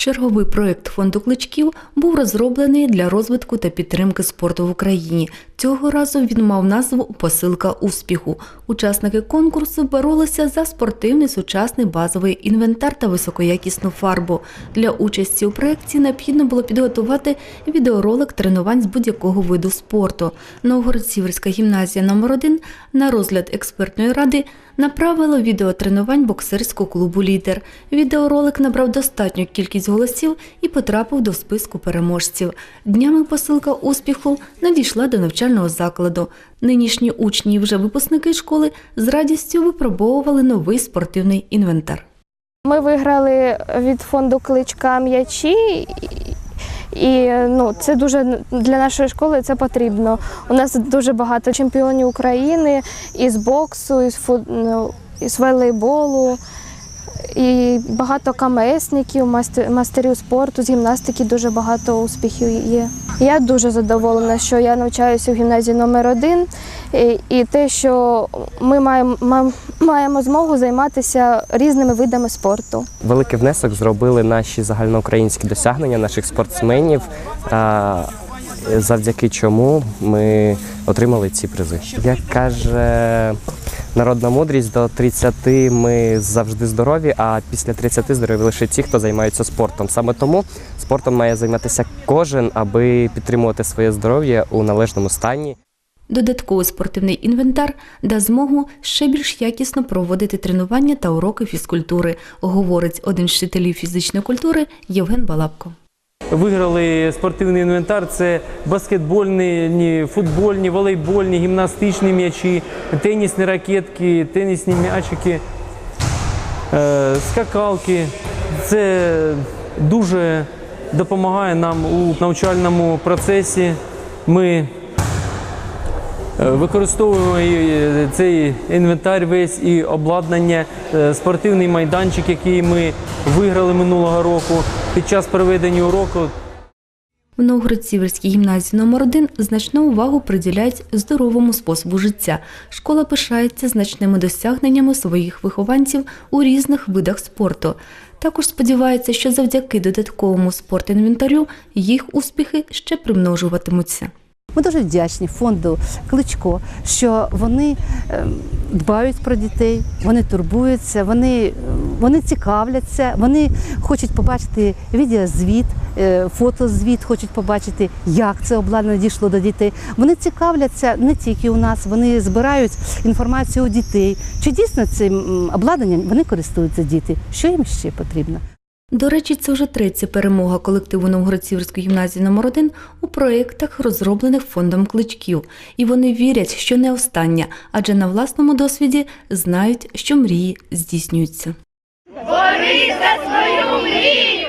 Черговий проект фонду кличків був розроблений для розвитку та підтримки спорту в Україні. Цього разу він мав назву Посилка успіху. Учасники конкурсу боролися за спортивний сучасний базовий інвентар та високоякісну фарбу. Для участі у проєкті необхідно було підготувати відеоролик тренувань з будь-якого виду спорту. Новгород-Сіверська гімназія номер 1 на розгляд експертної ради направила відеотренувань боксерського клубу Лідер. Відеоролик набрав достатню кількість голосів і потрапив до списку переможців. Днями посилка успіху надійшла до навчального закладу. Нинішні учні і вже випускники школи з радістю випробовували новий спортивний інвентар. Ми виграли від фонду кличка м'ячі. і- ну, це дуже для нашої школи це потрібно. У нас дуже багато чемпіонів України із боксу, із, фут, ну, із волейболу, і багато КМСників, мастер- мастерів спорту, з гімнастики дуже багато успіхів є. Я дуже задоволена, що я навчаюся в гімназії номер один, і, і те, що ми маємо, маємо змогу займатися різними видами спорту. Великий внесок зробили наші загальноукраїнські досягнення наших спортсменів, завдяки чому ми отримали ці призи. Як каже народна мудрість, до 30 ми завжди здорові, а після 30 здорові лише ті, хто займаються спортом. Саме тому спортом має займатися кожен, аби підтримувати своє здоров'я у належному стані. Додатковий спортивний інвентар дасть змогу ще більш якісно проводити тренування та уроки фізкультури, говорить один з вчителів фізичної культури Євген Балабко. Виграли спортивний інвентар. Це баскетбольні, футбольні, волейбольні, гімнастичні м'ячі, тенісні ракетки, тенісні м'ячики, е, скакалки. Це дуже допомагає нам у навчальному процесі. Ми використовуємо е, цей інвентар весь і обладнання, е, спортивний майданчик, який ми виграли минулого року під час проведення уроку. В Новгород-Сіверській гімназії номер 1 значну увагу приділяють здоровому способу життя. Школа пишається значними досягненнями своїх вихованців у різних видах спорту. Також сподівається, що завдяки додатковому спортінвентарю їх успіхи ще примножуватимуться. Ми дуже вдячні фонду Кличко, що вони ем, дбають про дітей, вони турбуються, вони, ем, вони цікавляться, вони хочуть побачити відеозвіт, е, фотозвіт, хочуть побачити, як це обладнання дійшло до дітей. Вони цікавляться не тільки у нас, вони збирають інформацію у дітей. Чи дійсно цим обладнанням вони користуються діти? Що їм ще потрібно? До речі, це вже третя перемога колективу Новгород-Сіверської гімназії номер 1 у проєктах, розроблених фондом кличків. І вони вірять, що не остання, адже на власному досвіді знають, що мрії здійснюються. Борися свою мрію!